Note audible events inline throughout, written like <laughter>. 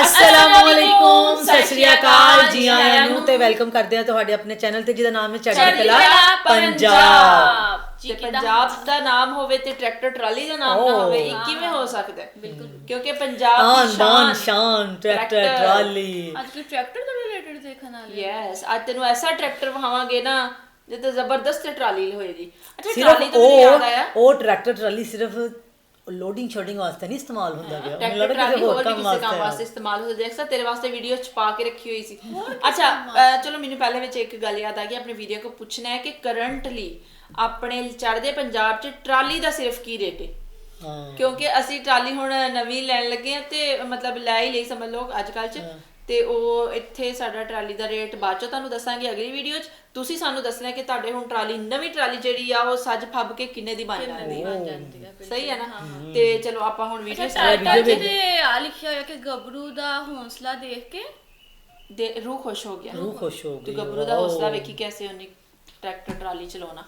ਅਸਲਾਮੁਅਲੈਕੁਮ ਸਤਿ ਸ਼੍ਰੀ ਅਕਾਲ ਜੀ ਆਇਆਂ ਨੂੰ ਤੇ ਵੈਲਕਮ ਕਰਦੇ ਆ ਤੁਹਾਡੇ ਆਪਣੇ ਚੈਨਲ ਤੇ ਜਿਹਦਾ ਨਾਮ ਹੈ ਚੜ੍ਹਦੀ ਕਲਾ ਪੰਜਾਬ। ਤੇ ਪੰਜਾਬ ਦਾ ਨਾਮ ਹੋਵੇ ਤੇ ਟਰੈਕਟਰ ਟਰਾਲੀ ਦਾ ਨਾਮ ਨਾ ਹੋਵੇ ਇਹ ਕਿਵੇਂ ਹੋ ਸਕਦਾ ਹੈ? ਬਿਲਕੁਲ। ਕਿਉਂਕਿ ਪੰਜਾਬ ਦੀ ਸ਼ਾਨ ਸ਼ਾਨ ਟਰੈਕਟਰ। ਟਰਾਲੀ। ਅੱਜ ਕੀ ਟਰੈਕਟਰ ਤੋਂ ਰਿਲੇਟਡ ਦੇਖਣ ਵਾਲੇ ਯੈਸ ਅੱਜ ਤੈਨੂੰ ਐਸਾ ਟਰੈਕਟਰ ਵਹਾਵਾਂਗੇ ਨਾ ਜਿੱਤੇ ਜ਼ਬਰਦਸਤ ਟਰਾਲੀ ਹੋਏਗੀ। ਅੱਛਾ ਟਰਾਲੀ ਤੋਂ ਯਾਦ ਆਇਆ? ਉਹ ਟਰੈਕਟਰ ਟਰਾਲੀ ਸਿਰਫ ਲੋਡਿੰਗ ਸ਼ੋਡਿੰਗ ਵਾਸਤੇ ਨਹੀਂ ਇਸਤੇਮਾਲ ਹੁੰਦਾ ਪਿਆ। ਮੈਨੂੰ ਲੱਗਦਾ ਕਿਸੇ ਹੋਰ ਕੰਮ ਵਾਸਤੇ ਇਸਤੇਮਾਲ ਹੋ ਦੇਖ ਸਾ ਤੇਰੇ ਵਾਸਤੇ ਵੀਡੀਓ ਚ ਪਾ ਕੇ ਰੱਖੀ ਹੋਈ ਸੀ। ਅੱਛਾ ਚਲੋ ਮੈਨੂੰ ਪਹਿਲੇ ਵਿੱਚ ਇੱਕ ਗੱਲ ਯਾਦ ਆ ਗਈ। ਆਪਣੇ ਵੀਡੀਓ ਕੋ ਪੁੱਛਣਾ ਹੈ ਕਿ ਕਰੰਟਲੀ ਆਪਣੇ ਚੜ੍ਹਦੇ ਪੰਜਾਬ ਚ ਟਰਾਲੀ ਦਾ ਸਿਰਫ ਕੀ ਰੇਟ ਹੈ? ਹਾਂ। ਕਿਉਂਕਿ ਅਸੀਂ ਟਰਾਲੀ ਹੁਣ ਨਵੀਂ ਲੈਣ ਲੱਗੇ ਆ ਤੇ ਮਤਲਬ ਲੈ ਹੀ ਲਈ ਸਮਝ ਲਓ ਅੱਜ ਕੱਲ ਚ। ਤੇ ਉਹ ਇੱਥੇ ਸਾਡਾ ਟਰਾਲੀ ਦਾ ਰੇਟ ਬਾਅਦ ਚੋਂ ਤੁਹਾਨੂੰ ਦੱਸਾਂਗੇ ਅਗਲੀ ਵੀਡੀਓ 'ਚ। ਤੁਸੀਂ ਸਾਨੂੰ ਦੱਸਣਾ ਕਿ ਤੁਹਾਡੇ ਹੁਣ ਟਰਾਲੀ ਨਵੀਂ ਟਰਾਲੀ ਜਿਹੜੀ ਆ ਉਹ ਸੱਜ ਫੱਬ ਕੇ ਕਿੰਨੇ ਦੀ ਬਣ ਜਾਂਦੀ ਹੈ ਸਹੀ ਹੈ ਨਾ? ਤੇ ਚਲੋ ਆਪਾਂ ਹੁਣ ਵੀਡੀਓ ਟਾਈਟਲ ਤੇ ਆ ਲਿਖਿਆ ਹੋਇਆ ਕਿ ਗੱਭਰੂ ਦਾ ਹੌਸਲਾ ਦੇਖ ਕੇ? ਦੇ ਰੂਹ ਖੁਸ਼ ਹੋ ਗਿਆ। ਰੂਹ ਖੁਸ਼ ਹੋ ਤੇ ਗਈ ਗੱਭਰੂ ਦਾ ਹੌਸਲਾ ਵੇਖੀ ਕੈਸੇ ਉਹਨੇ ਟਰੈਕਟਰ ਟਰਾਲੀ ਚਲਾਉਣਾ।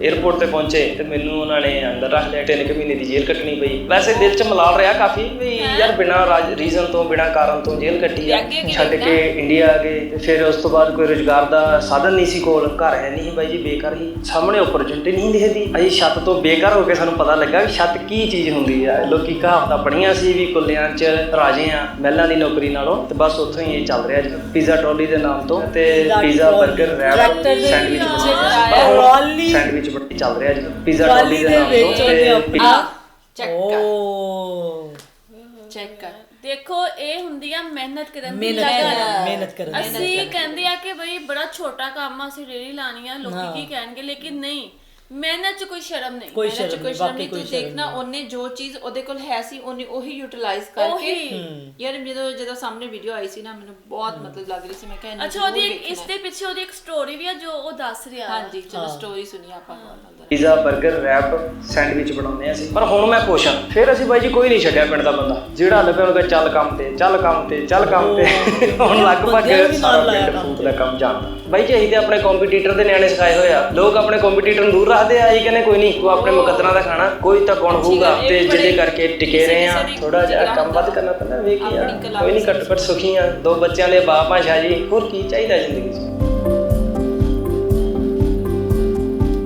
ਏਅਰਪੋਰਟ ਤੇ ਪਹੁੰਚੇ ਤੇ ਮੈਨੂੰ ਉਹਨਾਂ ਨੇ ਅੰਦਰ ਰੱਖ ਲਿਆ 3 ਕੁ ਮਹੀਨੇ ਦੀ ਜੇਲ੍ਹ ਕੱਟਣੀ ਪਈ। ਵੈਸੇ ਦਿਲ 'ਚ ਮਲਾਲ ਰਿਹਾ ਕਾਫੀ ਵੀ ਯਾਰ ਬਿਨਾ ਰੀਜ਼ਨ ਤੋਂ ਬਿਨਾ ਕਾਰਨ ਤੋਂ ਜੇਲ੍ਹ ਕੱਟੀ ਆ। ਛੱਡ ਕੇ ਇੰਡੀਆ ਆ ਗਏ ਤੇ ਫਿਰ ਉਸ ਤੋਂ ਬਾਅਦ ਕੋਈ ਰੋਜ਼ਗਾਰ ਦਾ ਸਾਧਨ ਨਹੀਂ ਸੀ ਕੋਲ। ਘਰ ਹੈ ਨਹੀਂ ਬਾਈ ਜੀ ਬੇਕਾਰ ਹੀ। ਸਾਹਮਣੇ ਓਪਰਚੁਨਿਟੀ ਨਹੀਂ ਦਿਖਦੀ। ਅਸੀਂ ਛੱਤ ਤੋਂ ਬੇਕਾਰ ਹੋ ਕੇ ਸਾਨੂੰ ਪਤਾ ਲੱਗਾ ਕਿ ਛੱਤ ਕੀ ਚੀਜ਼ ਹੁੰਦੀ ਆ। ਲੋਕੀ ਕਹਾਵਤਾਂ ਪੜੀਆਂ ਸੀ ਵੀ ਕੁੱਲਿਆਂ 'ਚ ਰਾਜੇ ਆ ਮਹਿਲਾਂ ਦੀ ਨੌਕਰੀ ਨਾਲੋਂ। ਤੇ ਬਸ ਉੱਥੋਂ ਹੀ ਇਹ ਚੱਲ ਰਿਹਾ ਜੀ ਪੀਜ਼ਾ ਟੋਲੀ ਦੇ ਨਾਮ ਤੋਂ ਤੇ pizza burger wrap sandwich trolley sandwich ਬੜੀ ਚੱਲ ਰਿਹਾ ਜੀ। ਪੀਜ਼ਾ ਟਰਾਲੀ ਦੇ ਦੇ ਨਾਮ ਵਿੱਚ ਤੋਂ ਤੇ ਆਪਣਾ ਚੈੱਕ ਕਰ। ਓ ਚੈੱਕ ਕਰ। ਦੇਖੋ ਇਹ ਹੁੰਦੀ ਆ ਮਿਹਨਤ ਕਰਨ ਦੀ ਮਿਹਨਤ ਲਗਨ ਕਰਨ ਮਿਹਨਤ ਕਰਨ ਅਸੀਂ ਕਹਿੰਦੇ ਆ ਕਿ ਬਈ ਬੜਾ ਛੋਟਾ ਕੰਮ ਆ ਅਸੀਂ ਰੇੜੀ ਲਾਣੀ ਆ ਲੋਕੀ ਕੀ ਕਹਿਣਗੇ? ਲੇਕਿਨ ਨਹੀਂ ਮਿਹਨਤ 'ਚ ਕੋਈ ਸ਼ਰਮ ਨਹੀਂ। ਕੋਈ ਇਹਨਾਂ ਚ ਸ਼ਰਮ ਕੋਈ ਨਹੀਂ ਸ਼ਰਮ ਬਾਕੀ ਨਹੀਂ। ਕੋਈ ਤੂੰ ਸ਼ਰਮ ਦੇਖਣਾ ਉਹਨੇ ਜੋ ਚੀਜ਼ ਉਹਦੇ ਕੋਲ ਹੈ ਸੀ ਉਹਨੇ ਉਹੀ ਯੂਟਿਲਾਈਜ਼ ਕਰਕੇ ਉਹੀ। ਯਾਰ ਜਦੋਂ ਜਦੋਂ ਸਾਹਮਣੇ ਵੀਡੀਓ ਆਈ ਸੀ ਨਾ ਮੈਨੂੰ ਬਹੁਤ ਮਤਲਬ ਲੱਗ ਰਹੀ ਸੀ। ਮੈਂ ਕਿਹਾ ਇਹਨੂੰ ਅੱਛਾ ਉਹਦੀ ਜ਼ਰੂਰ ਇੱਕ ਇਸ ਦੇ ਪਿੱਛੇ ਉਹਦੀ ਇੱਕ ਸਟੋਰੀ ਵੀ ਆ ਜੋ ਉਹ ਦੱਸ ਰਿਹਾ। ਹਾਂਜੀ ਚਲੋ ਸਟੋਰੀ ਸੁਣੀ ਆਪਾਂ ਨਾਲ ਨਾਲ ਪੀਜ਼ਾ 버ਗਰ ਰੈਪ ਸੈਂਡਵਿਚ ਬਣਾਉਂਦੇ ਆ ਅਸੀਂ। ਪਰ ਹੁਣ ਮੈਂ ਖੁਸ਼ ਹਾਂ। ਫਿਰ ਅਸੀਂ ਬਾਈ ਜੀ ਕੋਈ ਨਹੀਂ ਛੱਡਿਆ ਪਿੰਡ ਦਾ ਬੰਦਾ। ਜਿਹੜਾ ਲੱਭਿਆ ਉਹਨੂੰ ਕਹੇ ਚੱਲ ਕੰਮ ਤੇ ਚੱਲ ਕੰਮ ਤੇ ਚੱਲ ਕੰਮ ਤੇ। ਹੁਣ ਲਗਭਗ ਬੰਦਿਆਂ ਨੂੰ ਵੀ ਸਾਰਾ ਲਾਇਆ ਪਿੰਡ ਫੂਡ ਦਾ ਕੰਮ ਜਾਣਦਾ ਬਾਈ ਜੀ ਅਸੀਂ ਤੇ ਆਪਣੇ ਕੰਪੀਟੀਟਰ ਦੇ ਨਿਆਣੇ ਸਿਖਾਏ ਹੋਏ ਆ। ਲੋਕ ਆਪਣੇ ਕੰਪੀਟੀਟਰ ਨੂੰ ਦੂਰ ਰੱਖਦੇ ਆ ਅਸੀਂ ਕਹਿੰਦੇ ਕੋਈ ਨਹੀਂ ਤੂੰ ਆਪਣੇ ਮੁਕੱਦਰਾਂ ਦਾ ਖਾਣਾ ਕੋਈ ਤਾਂ ਕੌਣ ਹੋਊਗਾ? ਤੇ ਜਿਹਦੇ ਕਰਕੇ ਟਿਕੇ ਰਹੇ ਆ ਥੋੜਾ ਜਿਹਾ ਕੰਮ ਵੱਧ ਕਰਨਾ ਪੈਂਦਾ ਵੇਖ ਯਾਰ ਕੋਈ ਨਹੀਂ ਘੱਟ ਘੱਟ ਸੁਖੀ ਆ ਦੋ ਬੱਚਿਆਂ ਦੇ ਬਾਪ ਆ ਸ਼ਾਹ ਜੀ ਹੋਰ ਕੀ ਚਾਹੀਦਾ ਜ਼ਿੰਦਗੀ 'ਚ?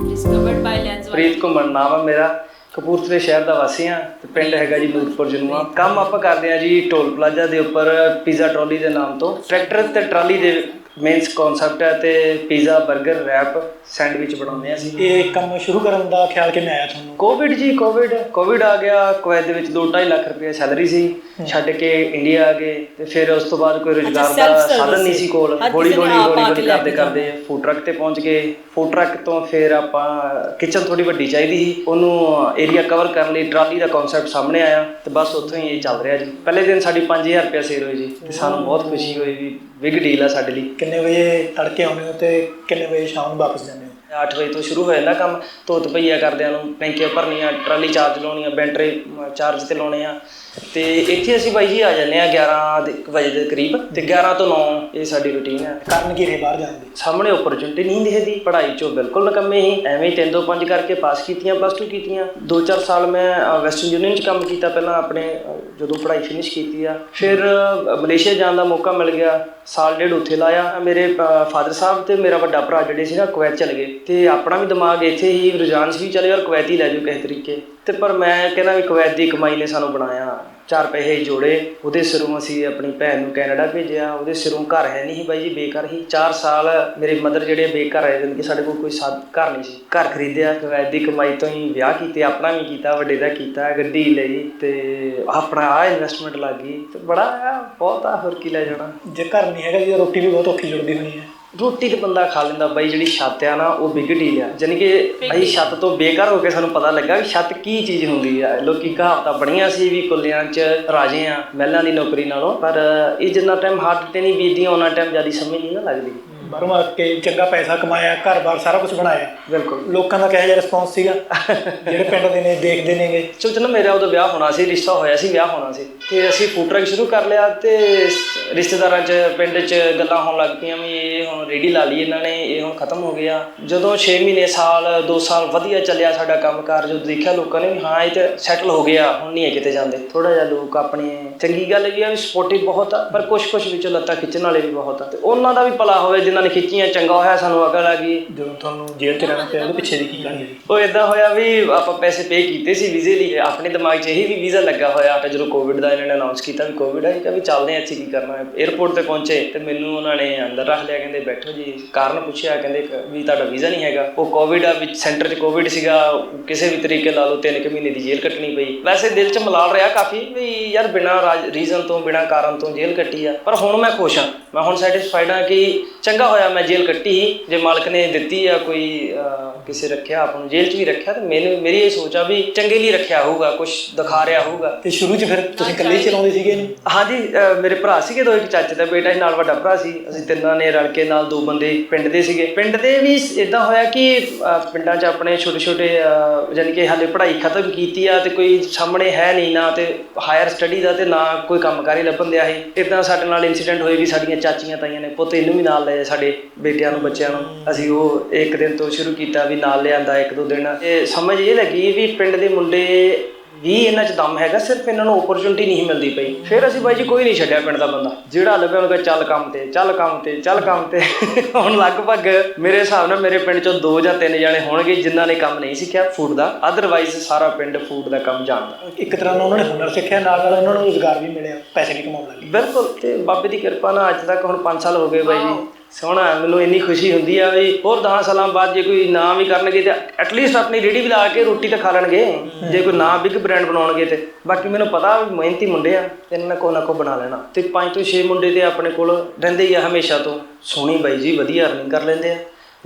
ਡਿਸਕਵਰਡ ਬਾਈ ਲੈਂਸ ਪ੍ਰੀਤ ਘੁੰਮਣ ਨਾਮ ਆ ਮੇਰਾ। ਕਪੂਰਥਲੇ ਸ਼ਹਿਰ ਦਾ ਵਾਸੀ ਆ ਤੇ ਪਿੰਡ ਹੈਗਾ ਜੀ ਨੂਰਪੁਰ ਜਨੂਆ ਕੰਮ ਆਪਾਂ ਕਰਦੇ ਆ ਜੀ ਟੋਲ ਪਲਾਜ਼ਾ ਦੇ ਉੱਪਰ ਪੀਜ਼ਾ ਟਰਾਲੀ ਦੇ ਨਾਮ ਤੋਂ। ਟਰੈਕਟਰ ਤੇ ਟਰਾਲੀ ਦੇ ਮੇਨਸ ਕਨਸੈਪਟ ਹੈ ਤੇ ਪੀਜ਼ਾ 버ਗਰ ਰੈਪ ਸੈਂਡਵਿਚ ਬਣਾਉਂਦੇ ਆ ਅਸੀਂ। ਇਹ ਕੰਮ ਸ਼ੁਰੂ ਕਰਨ ਦਾ ਖਿਆਲ ਕਿਵੇਂ ਆਇਆ ਤੁਹਾਨੂੰ? ਕੋਵਿਡ ਜੀ ਕੋਵਿਡ ਕੋਵਿਡ ਆ ਗਿਆ। ਕੁਵੈਤ ਦੇ ਵਿੱਚ 2.5 ਲੱਖ ਰੁਪਏ ਸੈਲਰੀ ਸੀ। ਛੱਡ ਕੇ ਇੰਡੀਆ ਆ ਗਏ ਤੇ ਫਿਰ ਉਸ ਤੋਂ ਬਾਅਦ ਕੋਈ ਰੋਜ਼ਗਾਰ ਦਾ ਸਾਧਨ ਨਹੀਂ ਸੀ। ਕੋਲ। ਹੌਲੀ ਹੌਲੀ ਹੌਲੀ ਹੌਲੀ ਕਰਦੇ ਕਰਦੇ ਫੂਡ ਟਰੱਕ ਤੇ ਪਹੁੰਚ ਗਏ। ਫੂਡ ਟਰੱਕ ਤੋਂ ਫਿਰ ਆਪਾਂ ਕਿਚਨ ਥੋੜੀ ਵੱਡੀ ਚਾਹੀਦੀ ਸੀ। ਉਹਨੂੰ ਏਰੀਆ ਕਵਰ ਕਰਨ ਲਈ ਟਰਾਲੀ ਦਾ ਕਨਸੈਪਟ ਸਾਹਮਣੇ ਆਇਆ ਤੇ ਬਸ ਉੱਥੋਂ ਹੀ ਇਹ ਚੱਲ ਰਿਹਾ ਜੀ। ਪਹਿਲੇ ਦਿਨ ਸਾਡੀ 5000 ਰੁਪਏ ਸੇਲ ਹੋਈ ਜੀ ਤੇ ਸਾਨੂੰ ਬਹੁਤ ਖੁਸ਼ੀ ਹੋਈ ਵੀ ਬਿਗ ਡੀਲ ਆ ਸਾਡੇ ਲਈ। ਕਿੰਨੇ ਵਜੇ ਤੜਕੇ ਆਉਂਦੇ ਹੋ ਤੇ ਕਿੰਨੇ ਵਜੇ ਸ਼ਾਮ ਨੂੰ ਵਾਪਸ ਜਾਂਦੇ ਹੋ? 8 ਵਜੇ ਤੋਂ ਸ਼ੁਰੂ ਹੋ ਜਾਂਦਾ ਕੰਮ, ਧੋਤ ਭਈਆ ਕਰਦਿਆਂ ਨੂੰ, ਟੈਂਕੀਆਂ ਭਰਨੀਆਂ, ਟਰਾਲੀ ਚਾਰਜ ਲਾਉਣੀਆਂ ਬੈਟਰੀ ਚਾਰਜ ਤੇ ਲਾਉਣੇ ਆ। ਤੇ ਇੱਥੇ ਅਸੀਂ ਬਾਈ ਜੀ ਆ ਜਾਂਦੇ ਆ 11 ਦੇ ਵਜੇ ਦੇ ਕਰੀਬ ਤੇ 11 ਤੋਂ 9 ਇਹ ਸਾਡੀ ਰੁਟੀਨ ਹੈ। ਕਾਰਨ ਕੀ ਰਹੇ ਬਾਹਰ ਜਾਣ ਦੇ। ਸਾਹਮਣੇ ਓਪਰਚੁਨਿਟੀ ਨਹੀਂ ਦਿਖਦੀ ਪੜ੍ਹਾਈ ਚੋਂ ਬਿਲਕੁਲ ਨਕੰਮੇ ਹੀ ਐਵੇਂ ਹੀ ਤਿੰਨ ਤੋਂ ਪੰਜ ਕਰਕੇ ਪਾਸ ਕੀਤੀਆਂ ਪਲੱਸ 2 ਕੀਤੀਆਂ। 2-4 ਸਾਲ ਮੈਂ ਵੈਸਟਰਨ ਯੂਨੀਅਨ 'ਚ ਕੰਮ ਕੀਤਾ ਪਹਿਲਾਂ ਆਪਣੇ ਅ, ਜਦੋਂ ਪੜ੍ਹਾਈ ਫਿਨਿਸ਼ ਕੀਤੀ ਆ। ਫਿਰ ਅ, ਮਲੇਸ਼ੀਆ ਜਾਣ ਦਾ ਮੌਕਾ ਮਿਲ ਗਿਆ ਸਾਲ ਡੇਢ ਉੱਥੇ ਲਾਇਆ। ਮੇਰੇ ਫਾਦਰ ਸਾਹਿਬ ਤੇ ਮੇਰਾ ਵੱਡਾ ਭਰਾ ਜਿਹੜੇ ਸੀ ਨਾ ਕੁਵੈਤ ਚਲੇ ਗਏ। ਤੇ ਆਪਣਾ ਵੀ ਦਿਮਾਗ ਇੱਥੇ ਹੀ ਰੁਝਾਨ ਸੀ ਵੀ ਚੱਲ ਯਾਰ ਕੁਵੈਤ ਹੀ ਲੈ ਜਾਓ ਕਿਸੇ ਤਰੀਕੇ। ਤੇ ਪਰ ਮੈਂ ਕਹਿੰਦਾ ਵੀ ਕੁਵੈਤ ਦੀ ਕਮਾਈ ਨੇ ਸਾਨੂੰ ਬਣਾਇਆ। ਚਾਰ ਪੈਸੇ ਜੋੜੇ, ਉਹਦੇ ਸਿਰੋਂ ਅਸੀਂ ਆਪਣੀ ਭੈਣ ਨੂੰ ਕੈਨੇਡਾ ਭੇਜਿਆ। ਉਹਦੇ ਸਿਰੋਂ ਘਰ ਹੈ ਨਹੀਂ ਸੀ ਬਾਈ ਜੀ, ਬੇਘਰ ਹੀ 4 ਸਾਲ ਮੇਰੇ ਮਦਰ ਜਿਹੜੇ ਬੇਘਰ ਰਹੇ ਜਾਂਦੇ ਸਾਡੇ ਕੋਲ ਕੋਈ ਸਾਧ, ਘਰ ਨਹੀਂ ਸੀ। ਘਰ ਖਰੀਦਿਆ ਕਵੈਤ ਦੀ ਕਮਾਈ ਤੋਂ ਹੀ ਵਿਆਹ ਕੀਤੇ, ਆਪਣਾ ਵੀ ਕੀਤਾ, ਵੱਡੇ ਦਾ ਕੀਤਾ, ਗੱਡੀ ਲਈ ਤੇ ਆਪਣਾ ਆ ਇਨਵੈਸਟਮੈਂਟ ਲੱਗ ਗਈ। ਤੇ ਬੜਾ ਆ, ਬਹੁਤ ਆ, ਹੋਰ ਕੀ ਲੈ ਜਾਣਾ। ਜੇ ਘਰ ਨਹੀਂ ਹੈਗਾ ਜੀ, ਰੋਟੀ ਵੀ ਬਹੁਤ ਔਖੀ ਜੁੜਦੀ ਹੋਣੀ ਹੈ। ਰੋਟੀ ਤੇ ਬੰਦਾ ਖਾ ਲੈਂਦਾ ਬਾਈ ਜਿਹੜੀ ਛੱਤ ਆ ਨਾ ਉਹ ਬਿਗ ਡੀਲ ਆ। ਜਾਣੀ ਕਿ ਅਸੀਂ ਛੱਤ ਤੋਂ ਬੇਕਾਰ ਹੋ ਕੇ ਸਾਨੂੰ ਪਤਾ ਲੱਗਾ ਕਿ ਛੱਤ ਕੀ ਚੀਜ਼ ਹੁੰਦੀ ਆ। ਲੋਕੀ ਕਹਾਵਤਾਂ ਬੜੀਆਂ ਸੀ ਵੀ ਕੁੱਲਿਆਂ 'ਚ ਰਾਜੇ ਆ ਮਹਿਲਾਂ ਦੀ ਨੌਕਰੀ ਨਾਲੋਂ। ਪਰ ਇਹ ਜਿੰਨਾ ਟਾਈਮ ਹੱਥ ਤੇ ਨਹੀਂ ਬੀਤਦੀਆਂ ਉਹਨਾਂ ਟਾਈਮ ਜ਼ਿਆਦਾ ਸਮਝ ਨਹੀਂ ਨਾ ਲੱਗਦੀ। ਬਾਹਰੋਂ ਆ ਕੇ ਚੰਗਾ ਪੈਸਾ ਕਮਾਇਆ ਘਰ-ਬਾਰ ਸਾਰਾ ਕੁਝ ਬਣਾਇਆ। ਬਿਲਕੁਲ। ਲੋਕਾਂ ਦਾ ਕਿਹੋ ਜਿਹਾ ਰਿਸਪੌਂਸ ਸੀਗਾ? ਜਿਹੜੇ ਪਿੰਡ ਦੇ ਨੇ ਦੇਖਦੇ ਨੇਗੇ। ਸੋਚ ਨਾ ਮੇਰਾ ਉਦੋਂ ਵਿਆਹ ਹੋਣਾ ਸੀ ਰਿਸ਼ਤਾ ਹੋਇਆ ਸੀ ਵਿਆਹ ਹੋਣਾ ਸੀ। ਤੇ ਅਸੀਂ ਫੂਡ ਟਰੱਕ ਸ਼ੁਰੂ ਕਰ ਲਿਆ ਤੇ ਸ- ਰਿਸ਼ਤੇਦਾਰਾਂ 'ਚ ਪਿੰਡ 'ਚ ਗੱਲਾਂ ਹੋਣ ਲੱਗ ਪਈਆਂ ਵੀ ਇਹ ਹੁਣ ਰੇੜੀ ਲਾ ਲਈ ਇਹਨਾਂ ਨੇ ਇਹ ਹੁਣ ਖਤਮ ਹੋ ਗਿਆ। ਜਦੋਂ 6 ਮਹੀਨੇ ਸਾਲ 2 ਸਾਲ ਵਧੀਆ ਚੱਲਿਆ ਸਾਡਾ ਕੰਮਕਾਰ ਜਦੋਂ ਦੇਖਿਆ ਲੋਕਾਂ ਨੇ ਵੀ ਹਾਂ ਇਹ ਤੇ ਸੈਟਲ ਹੋ ਗਿਆ ਹੁਣ ਨਹੀਂ ਇਹ ਕਿਤੇ ਜਾਂਦੇ। ਥੋੜਾ ਜਿਹਾ ਲੋਕ ਆਪਣੇ ਚੰਗੀ ਗੱਲ ਵੀ ਆ ਵੀ ਸਪੋਰਟਿਵ ਬਹੁਤ ਆ ਪਰ ਕੁਝ ਕੁਝ ਵਿੱਚੋਂ ਲੱਤਾਂ ਖਿੱਚਣ ਵਾਲੇ ਵੀ ਬਹੁਤ ਆ। ਤੇ ਉਹਨਾਂ ਦਾ ਵੀ ਭਲਾ ਹੋਵੇ ਜਿਨ੍ਹਾਂ ਨੇ ਖਿੱਚੀਆਂ ਚੰਗਾ ਹੋਇਆ ਸਾਨੂੰ ਅਕਲ ਆ ਗਈ। ਜਦੋਂ ਤੁਹਾਨੂੰ ਜੇਲ੍ਹ 'ਚ ਰਹਿਣਾ ਪਿਆ ਉਹਦੇ ਪਿੱਛੇ ਦੀ ਕੀ ਕਹਾਣੀ ਉਹ ਇਦਾਂ ਹੋਇਆ ਵੀ ਆਪਾਂ ਪੈਸੇ ਪੇ ਕੀਤੇ ਸੀ ਵੀਜ਼ੇ ਲਈ ਆਪਣੇ ਦਿਮਾਗ 'ਚ ਇਹੀ ਵੀ ਵੀਜ਼ਾ ਲੱਗਾ ਹੋਇਆ ਤੇ ਜਦੋਂ ਕੋਵਿਡ ਦਾ ਇਹਨਾਂ ਨੇ ਅਨਾਉਂਸ ਕੀਤਾ ਵੀ ਕੋਵਿਡ ਹੈ ਕਿ ਵੀ ਚੱਲਦੇ ਆ ਇੱਥੇ ਕੀ ਕਰਨਾ ਹੈ। 에어ਪੋਰਟ ਤੇ ਪਹੁੰਚੇ ਤੇ ਮੈਨੂੰ ਉਹਨਾਂ ਨੇ ਅੰਦਰ ਰੱਖ ਲਿਆ ਕਹਿੰਦੇ ਬੈਠੋ ਜੀ। ਕਾਰਨ ਪੁੱਛਿਆ ਕਹਿੰਦੇ ਵੀ ਤੁਹਾਡਾ ਵੀਜ਼ਾ ਨਹੀਂ ਹੈਗਾ। ਉਹ ਕੋਵਿਡ ਆ ਵਿੱਚ ਸੈਂਟਰ 'ਚ ਕੋਵਿਡ ਸੀਗਾ ਕਿਸੇ ਵੀ ਤਰੀਕੇ ਲਾ ਲਓ ਤਿੰਨ ਕੁ ਮਹੀਨੇ ਦੀ ਜੇਲ੍ਹ ਕੱਟਣੀ ਪਈ। ਵੈਸੇ ਦਿਲ 'ਚ ਮਲਾਲ ਰਿਹਾ ਕਾਫੀ ਵੀ ਯਾਰ ਬਿਨਾਂ ਰੀਜ਼ਨ ਤੋਂ ਬਿਨਾਂ ਕਾਰਨ ਤੋਂ ਜੇਲ੍ਹ ਕੱਟੀ ਆ। ਪਰ ਹੁਣ ਮੈਂ ਖੁਸ਼ ਹਾਂ। ਮੈਂ ਹੁਣ ਸੈਟੀਸਫਾਈਡ ਹਾਂ ਕਿ ਚੰਗਾ ਹੋਇਆ ਮੈਂ ਜੇਲ੍ਹ ਕੱਟੀ। ਜੇ ਮਾਲਕ ਨੇ ਦਿੱਤੀ ਆ ਕੋਈ ਕਿਸੇ ਰੱਖਿਆ ਆਪ ਨੂੰ ਜੇਲ੍ਹ 'ਚ ਵੀ ਰੱਖਿਆ ਤੇ ਮੈਨੂੰ ਮੇਰੀ ਇਹ ਸੋਚ ਆ ਵੀ ਚੰਗੇ ਲਈ ਰੱਖਿਆ ਹੋਊਗਾ ਕੁਝ ਦਿਖਾ ਰਿਹਾ ਹੋਊਗਾ। ਤੇ ਸ਼ੁਰੂ 'ਚ ਫਿਰ ਤੁਸੀਂ ਇਕੱਲੇ ਚਲਾਉਂਦੇ ਸੀਗੇ ਇਹਨੂੰ? ਹਾਂਜੀ ਮੇਰੇ ਭਰਾ ਸੀਗੇ ਦੋ ਇੱਕ ਚਾਚੇ ਦਾ ਬੇਟਾ ਸੀ ਨਾਲ ਵੱਡਾ ਭਰਾ ਸੀ। ਅਸੀਂ ਤਿੰਨਾਂ ਨੇ ਰਲ ਕੇ ਨਾਲ ਦੋ ਬੰਦੇ ਪਿੰਡ ਦੇ ਸੀਗੇ। ਪਿੰਡ ਦੇ ਵੀ ਇਦਾਂ ਹੋਇਆ ਕਿ ਪਿੰਡਾਂ 'ਚ ਆਪਣੇ ਛੋਟੇ ਛੋਟੇ ਯਾਨੀ ਕਿ ਹਾਲੇ ਪੜ੍ਹਾਈ ਖਤਮ ਕੀਤੀ ਆ ਤੇ ਕੋਈ ਸਾਹਮਣੇ ਹੈ ਨਹੀਂ ਨਾ ਤੇ ਹਾਇਰ ਸਟੱਡੀ ਦਾ ਤੇ ਨਾ ਕੋਈ ਕੰਮਕਾਰੀ ਲੱਭਣ ਦਿਆ ਸੀ। ਇਦਾਂ ਸਾਡੇ ਨਾਲ ਇਨਸੀਡੈਂਟ ਹੋਏ ਵੀ ਸਾਡੀਆਂ ਚਾਚੀਆਂ ਤਾਈਆਂ ਨੇ ਪੁੱਤ ਇਹਨੂੰ ਵੀ ਨਾਲ ਲਏ ਸਾਡੇ ਬੇਟਿਆਂ ਨੂੰ ਬੱਚਿਆਂ ਨੂੰ ਅਸੀਂ ਉਹ ਇੱਕ ਦਿਨ ਤੋਂ ਸ਼ੁਰੂ ਕੀਤਾ ਵੀ ਨਾਲ ਲਿਆਂਦਾ ਇੱਕ ਦੋ ਦਿਨ। ਤੇ ਸਮਝ ਇਹ ਲੱਗੀ ਵੀ ਪਿੰਡ ਦੇ ਮੁੰਡੇ ਵੀ ਇਹਨਾਂ 'ਚ ਦਮ ਹੈਗਾ ਸਿਰਫ ਇਹਨਾਂ ਨੂੰ ਓਪਰਚੁਨਿਟੀ ਨਹੀਂ ਮਿਲਦੀ ਪਈ। ਫਿਰ ਅਸੀਂ ਬਾਈ ਜੀ ਕੋਈ ਨਹੀਂ ਛੱਡਿਆ ਪਿੰਡ ਦਾ ਬੰਦਾ। ਜਿਹੜਾ ਲੱਭਿਆ ਉਹਨੂੰ ਕਿਹਾ ਚੱਲ ਕੰਮ ਤੇ ਚੱਲ ਕੰਮ ਤੇ ਚੱਲ ਕੰਮ ਤੇ। <laughs> ਹੁਣ ਲਗਭਗ ਮੇਰੇ ਹਿਸਾਬ ਨਾਲ ਮੇਰੇ ਪਿੰਡ 'ਚੋਂ ਦੋ ਜਾਂ ਤਿੰਨ ਜਣੇ ਹੋਣਗੇ ਜਿਨ੍ਹਾਂ ਨੇ ਕੰਮ ਨਹੀਂ ਸਿੱਖਿਆ ਫੂਡ ਦਾ। ਅਦਰਵਾਈਜ਼ ਸਾਰਾ ਪਿੰਡ ਫੂਡ ਦਾ ਕੰਮ ਜਾਣਦਾ। ਇੱਕ ਤਰ੍ਹਾਂ ਨਾਲ ਉਹਨਾਂ ਨੇ ਹੁਨਰ ਸਿੱਖਿਆ ਨਾਲ ਨਾਲ ਉਹਨਾਂ ਨੂੰ ਰੋਜ਼ਗਾਰ ਵੀ ਮਿਲਿਆ ਪੈਸੇ ਵੀ ਕਮਾਉਣ ਲੱਗੇ। ਬਿਲਕੁਲ ਤੇ ਬਾਬੇ ਦੀ ਕਿਰਪਾ ਨਾਲ ਅੱਜ ਤੱਕ ਹੁਣ 5 ਸਾਲ ਹੋ ਗਏ ਬਾਈ ਜੀ। ਸੋਹਣਾ ਮੈਨੂੰ ਇੰਨੀ ਖੁਸ਼ੀ ਹੁੰਦੀ ਆ ਵੀ ਹੋਰ 10 ਸਾਲਾਂ ਬਾਅਦ ਜੇ ਕੋਈ ਨਾ ਵੀ ਕਰਨਗੇ ਤੇ ਐਟਲੀਸਟ ਆਪਣੀ ਰੇੜੀ ਵੀ ਲਾ ਕੇ ਰੋਟੀ ਤਾਂ ਖਾ ਲੈਣਗੇ। ਜੇ ਕੋਈ ਨਾ ਬਿਗ ਬ੍ਰਾਂਡ ਬਣਾਉਣਗੇ ਤੇ। ਬਾਕੀ ਮੈਨੂੰ ਪਤਾ ਵੀ ਮਿਹਨਤੀ ਮੁੰਡੇ ਆ ਤੇ ਇਹਨਾਂ ਨੇ ਕੋ ਨਾ ਕੋ ਬਣਾ ਲੈਣਾ। ਤੇ 5 ਤੋਂ 6 ਮੁੰਡੇ ਤੇ ਆਪਣੇ ਕੋਲ ਰਹਿੰਦੇ ਹੀ ਆ ਹਮੇਸ਼ਾ ਤੋਂ। ਸੋਹਣੀ ਬਾਈ ਜੀ ਵਧੀਆ ਅਰਨਿੰਗ ਕਰ ਲੈਂਦੇ ਆ।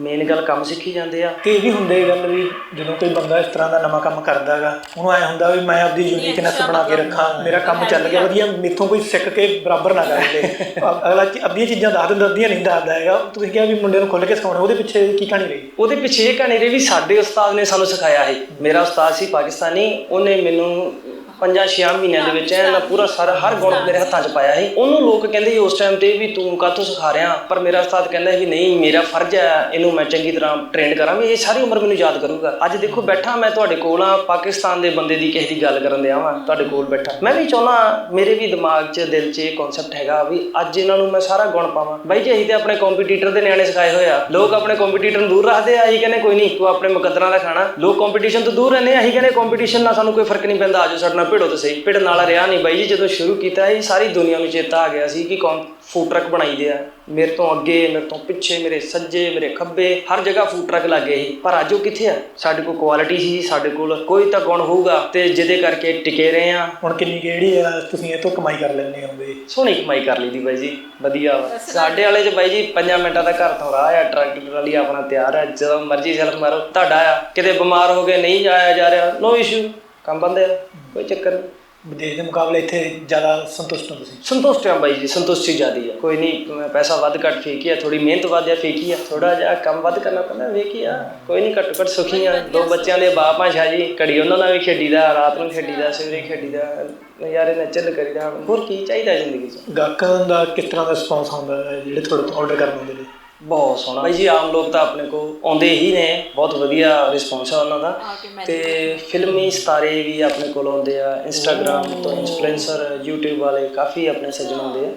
ਮੇਨ ਗੱਲ ਕੰਮ ਸਿੱਖੀ ਜਾਂਦੇ ਆ। ਤੇ ਇਹ ਵੀ ਹੁੰਦੇ ਗੱਲ ਵੀ ਜਦੋਂ ਕੋਈ ਬੰਦਾ ਇਸ ਤਰ੍ਹਾਂ ਦਾ ਨਵਾਂ ਕੰਮ ਕਰਦਾਗਾ ਉਹਨੂੰ ਐ ਹੁੰਦਾ ਵੀ ਮੈਂ ਆਪਦੀ ਯੂਨੀਕਨੈਸ ਬਣਾ ਕੇ ਰੱਖਾਂ ਮੇਰਾ ਕੰਮ ਚੱਲ ਗਿਆ ਵਧੀਆ ਮੇਥੋਂ ਕੋਈ ਸਿੱਖ ਕੇ ਬਰਾਬਰ ਨਾ ਕਰ ਲੈ <laughs> ਅਗਲਾ ਅੱਧੀਆਂ ਚੀਜ਼ਾਂ ਦੱਸ ਦਿੰਦਾ ਅੱਧੀਆਂ ਨਹੀਂ ਦੱਸਦਾ ਹੈਗਾ। ਤੁਸੀਂ ਕਿਹਾ ਵੀ ਮੁੰਡੇ ਨੂੰ ਖੁੱਲ੍ਹ ਕੇ ਸਿਖਾਉਣਾ ਉਹਦੇ ਪਿੱਛੇ ਕੀ ਕਹਾਣੀ ਰਹੀ? ਉਹਦੇ ਪਿੱਛੇ ਇਹ ਕਹਾਣੀ ਰਹੀ ਵੀ ਸਾਡੇ ਉਸਤਾਦ ਨੇ ਸਾਨੂੰ ਸਿਖਾਇਆ ਹੈ ਮੇਰਾ ਉਸਤਾਦ ਸੀ ਪਾਕਿਸਤਾਨੀ ਉਹਨੇ ਮੈਨੂੰ ਪੰਜਾਂ ਛੇਆਂ ਮਹੀਨਿਆਂ ਦੇ ਵਿੱਚ ਇਹਨਾਂ ਪੂਰਾ ਸਾਰਾ ਹਰ ਗੁਣ ਮੇਰੇ ਹੱਥਾਂ 'ਚ ਪਾਇਆ ਸੀ। ਉਹਨੂੰ ਲੋਕ ਕਹਿੰਦੇ ਸੀ ਉਸ ਟਾਈਮ ਤੇ ਵੀ ਤੂੰ ਕਾਹਤੋਂ ਸਿਖਾ ਰਿਹਾ? ਪਰ ਮੇਰਾ ਉਸਤਾਦ ਕਹਿੰਦਾ ਸੀ ਵੀ ਨਹੀਂ ਮੇਰਾ ਫਰਜ਼ ਹੈ ਇਹਨੂੰ ਮੈਂ ਚੰਗੀ ਤਰ੍ਹਾਂ ਟ੍ਰੇਨ ਕਰਾਂ ਵੀ ਇਹ ਸਾਰੀ ਉਮਰ ਮੈਨੂੰ ਯਾਦ ਕਰੂਗਾ। ਅੱਜ ਦੇਖੋ ਬੈਠਾ ਮੈਂ ਤੁਹਾਡੇ ਕੋਲ ਆ ਪਾਕਿਸਤਾਨ ਦੇ ਬੰਦੇ ਦੀ ਕਿਸੇ ਦੀ ਗੱਲ ਕਰਨ ਦਿਆ ਵਾਂ, ਤੁਹਾਡੇ ਕੋਲ ਬੈਠਾ। ਮੈਂ ਵੀ ਚਾਹੁੰਦਾ ਮੇਰੇ ਵੀ ਦਿਮਾਗ 'ਚ, ਦਿਲ 'ਚ ਇਹ ਕਨਸੈਪਟ ਹੈਗਾ ਵੀ ਅੱਜ ਇਹਨਾਂ ਨੂੰ ਮੈਂ ਸਾਰਾ ਗੁਣ ਪਾਵਾਂ। ਬਾਈ ਜੀ, ਅਸੀਂ ਤੇ ਆਪਣੇ ਕੰਪੀਟੀਟਰ ਦੇ ਨਿਆਣੇ ਸਿਖਾਏ ਹੋਏ ਆ। ਲੋਕ ਆਪਣੇ ਕੰਪੀਟੀਟਰ ਨੂੰ ਦੂਰ ਰੱਖਦੇ ਆ, ਅਸੀਂ ਕਹਿੰਦੇ ਕੋਈ ਨਹੀਂ, ਤੂੰ ਆਪਣੇ ਮੁਕੱਦਰਾਂ ਦਾ ਖਾਣਾ। ਲੋਕ ਕੰਪੀਟੀਸ਼ਨ ਤੋਂ ਦੂਰ ਰਹਿੰਦੇ ਆ, ਅਸੀਂ ਕਹਿੰਦੇ ਕੰਪੀਟੀਸ਼ਨ ਨਾਲ ਸਾਨੂੰ ਕੋਈ ਫ਼ਰਕ ਨਹੀਂ ਪੈਂਦਾ, ਆਜੋ ਸਾਡੇ ਨਾਲ ਭਿੜੋ ਤੇ ਸਹੀ। ਭਿੜਨ ਵਾਲਾ ਰਿਹਾ ਨਹੀਂ ਬਾਈ ਜੀ, ਜਦੋਂ ਸ਼ੁਰੂ ਕੀਤਾ ਇਹ ਸਾਰੀ ਦੁਨੀਆ ਨੂੰ ਚੇਤਾ ਆ ਗਿਆ ਸੀ ਕਿ ਕੌਣ ਫੂਡ ਟਰੱਕ ਬਣਾਈ ਦੇ ਆ। ਮੇਰੇ ਤੋਂ ਅੱਗੇ ਮੇਰੇ ਤੋਂ ਪਿੱਛੇ ਮੇਰੇ ਸੱਜੇ ਮੇਰੇ ਖੱਬੇ ਹਰ ਜਗ੍ਹਾ ਫੂਡ ਟਰੱਕ ਲੱਗੇ ਸੀ। ਪਰ ਅੱਜ ਉਹ ਕਿੱਥੇ ਆ? ਸਾਡੇ ਕੋਲ ਕੁਆਲਿਟੀ ਸੀ ਸਾਡੇ ਕੋਲ ਕੋਈ ਤਾਂ ਗੁਣ ਹੋਊਗਾ। ਤੇ ਜਿਹਦੇ ਕਰਕੇ ਟਿਕੇ ਰਹੇ ਆ ਹੁਣ ਕਿੰਨੀ ਕਿਹੜੀ ਆ ਤੁਸੀਂ ਇਹ ਤੋਂ ਕਮਾਈ ਕਰ ਲੈਂਦੇ ਹੋਗੇ ਸੋਹਣੀ ਕਮਾਈ ਕਰ ਲਈ ਦੀ ਬਾਈ ਜੀ। ਵਧੀਆ। ਵਾ ਸਾਡੇ ਵਾਲੇ ਚ ਬਾਈ ਜੀ 5 ਮਿੰਟਾਂ ਦਾ ਘਰ ਤੋਂ ਰਾਹ ਆ ਟਰੈਕਟਰ ਵਾਲੀ ਆਪਣਾ ਤਿਆਰ ਹੈ ਜਦੋਂ ਮਰਜ਼ੀ ਸੈਲਫ ਮਾਰੋ। ਤੁਹਾਡਾ ਆ। ਕਿਤੇ ਬਿਮਾਰ ਹੋ ਗਏ ਨਹੀਂ ਜਾਇਆ ਜਾ ਰਿਹਾ ਨੋ ਇਸ਼ੂ ਕੰਮ ਬੰਦ ਆ ਕੋਈ ਚੱਕਰ ਨਹੀਂ। ਵਿਦੇਸ਼ ਦੇ ਮੁਕਾਬਲੇ ਇੱਥੇ ਜ਼ਿਆਦਾ ਸੰਤੁਸ਼ਟ ਹੋ ਤੁਸੀਂ ਸੰਤੁਸ਼ਟ ਹਾਂ ਬਾਈ ਜੀ ਸੰਤੁਸ਼ਟੀ ਜ਼ਿਆਦੀ ਆ। ਕੋਈ ਨਹੀਂ ਪੈਸਾ ਵੱਧ ਘੱਟ ਫੇਕੀ ਆ ਥੋੜੀ ਮਿਹਨਤ ਵੱਧ ਆ ਫੇਕੀ ਆ। ਥੋੜਾ ਜਿਹਾ ਕੰਮ ਵੱਧ ਕਰਨਾ ਪੈਂਦਾ ਵੇਖੀ ਆ। ਕੋਈ ਨਹੀਂ ਘੱਟੋ ਘੱਟ ਸੁਖੀ ਆ। ਦੋ ਬੱਚਿਆਂ ਦੇ ਬਾਪ ਆ ਸ਼ਾਹ ਜੀ ਘੜੀ ਉਹਨਾਂ ਨਾਲ ਵੀ ਖੇਡੀਦਾ ਰਾਤ ਨੂੰ ਖੇਡੀਦਾ ਸਵੇਰੇ ਖੇਡੀਦਾ ਨਜ਼ਾਰੇ ਨੱਚਲ ਕਰੀਦਾ। ਹੋਰ ਕੀ ਚਾਹੀਦਾ ਜ਼ਿੰਦਗੀ 'ਚ? ਗਾਹਕਾਂ ਦਾ ਕਿਸ ਤਰ੍ਹਾਂ ਦਾ ਰਿਸਪੌਂਸ ਆਉਂਦਾ ਹੈ ਜਿਹੜੇ ਤੁਹਾਡੇ ਤੋਂ ਆਰਡਰ ਕਰਨ ਆਉਂਦੇ ਨੇ? ਬਹੁਤ ਸੋਹਣਾ। ਬਾਈ ਜੀ ਆਮ ਲੋਕ ਤਾਂ ਆਪਣੇ ਕੋਲ ਆਉਂਦੇ ਹੀ ਨੇ। ਬਹੁਤ ਵਧੀਆ ਰਿਸਪੌਂਸ ਆ ਉਹਨਾਂ ਦਾ। ਤੇ ਫਿਲਮੀ ਸਤਾਰੇ ਵੀ ਆਪਣੇ ਕੋਲ ਆਉਂਦੇ ਆ। ਇੰਸਟਾਗ੍ਰam ਤੋਂ ਇਨਫਲੂਐਂਸਰ YouTube ਵਾਲੇ ਕਾਫੀ ਆਪਣੇ ਸੱਜਣ ਆਉਂਦੇ ਆ।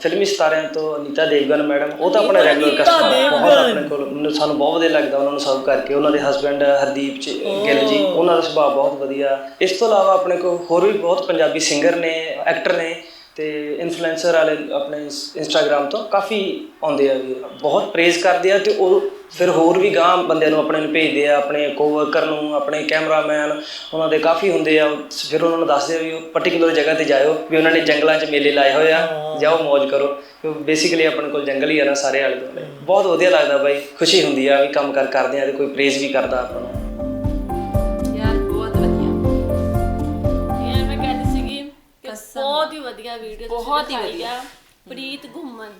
ਫਿਲਮੀ ਸਤਾਰਿਆਂ ਤੋਂ ਅਨੀਤਾ ਦੇਵਗਨ ਮੈਡਮ ਉਹ ਤਾਂ ਆਪਣੇ ਰੈਗੂਲਰ ਕਸਟਮਰ ਬਹੁਤ ਆਪਣੇ ਕੋਲ ਮੈਨੂੰ ਸਾਨੂੰ ਬਹੁਤ ਵਧੀਆ ਲੱਗਦਾ ਉਹਨਾਂ ਨੂੰ ਸਰਵ ਕਰਕੇ। ਉਹਨਾਂ ਦੇ ਹਸਬੰਡ ਹਰਦੀਪ ਗਿੱਲ ਜੀ ਉਹਨਾਂ ਦਾ ਸੁਭਾਅ ਬਹੁਤ ਵਧੀਆ। ਇਸ ਤੋਂ ਇਲਾਵਾ ਆਪਣੇ ਕੋਲ ਹੋਰ ਵੀ ਬਹੁਤ ਪੰਜਾਬੀ ਸਿੰਗਰ ਨੇ ਐਕਟਰ ਨੇ। ਤੇ ਇਨਫਲੂਐਂਸਰ ਵਾਲੇ ਆਪਣੇ ਇੰਸਟਾਗ੍ਰam ਤੋਂ ਕਾਫੀ ਆਉਂਦੇ ਆ ਵੀ ਬਹੁਤ ਪ੍ਰੇਜ਼ ਕਰਦੇ ਆ ਤੇ ਉਹ ਫਿਰ ਹੋਰ ਵੀ ਗਾਂ ਬੰਦਿਆਂ ਨੂੰ ਆਪਣੇ ਨੂੰ ਭੇਜਦੇ ਆ, ਆਪਣੇ ਕੋਵਰਕਰ ਨੂੰ, ਆਪਣੇ ਕੈਮਰਾਮੈਨ ਉਹਨਾਂ ਦੇ ਕਾਫੀ ਹੁੰਦੇ ਆ। ਫਿਰ ਉਹਨਾਂ ਨੂੰ ਦੱਸਦੇ ਆ ਵੀ ਉਹ ਪਾਰਟਿਕੂਲਰ ਜਗ੍ਹਾ ਤੇ ਜਾਇਓ ਵੀ ਉਹਨਾਂ ਨੇ ਜੰਗਲਾਂ 'ਚ ਮੇਲੇ ਲਾਏ ਹੋਏ ਆ, ਜਾਓ ਮौज ਕਰੋ। ਬੇਸਿਕਲੀ ਆਪਣੇ ਕੋਲ ਜੰਗਲ ਹੀ ਆ ਨਾ ਸਾਰੇ ਆਲੇ ਦੁਆਲੇ ਬਹੁਤ ਵਧੀਆ ਲੱਗਦਾ ਬਾਈ, ਖੁਸ਼ੀ ਹੁੰਦੀ ਆ ਵੀ ਕੰਮ ਕਰ ਕਰਦੇ ਆ ਤੇ ਕੋਈ ਪ੍ਰੇਜ਼ ਵੀ ਕਰਦਾ ਆਪਾਂ ਨੂੰ। ਬਹੁਤ ਹੀ ਵਧੀਆ ਵੀਡੀਓ ਬਹੁਤ ਹੀ ਵਧੀਆ। ਪ੍ਰੀਤ ਘੁੰਮਨ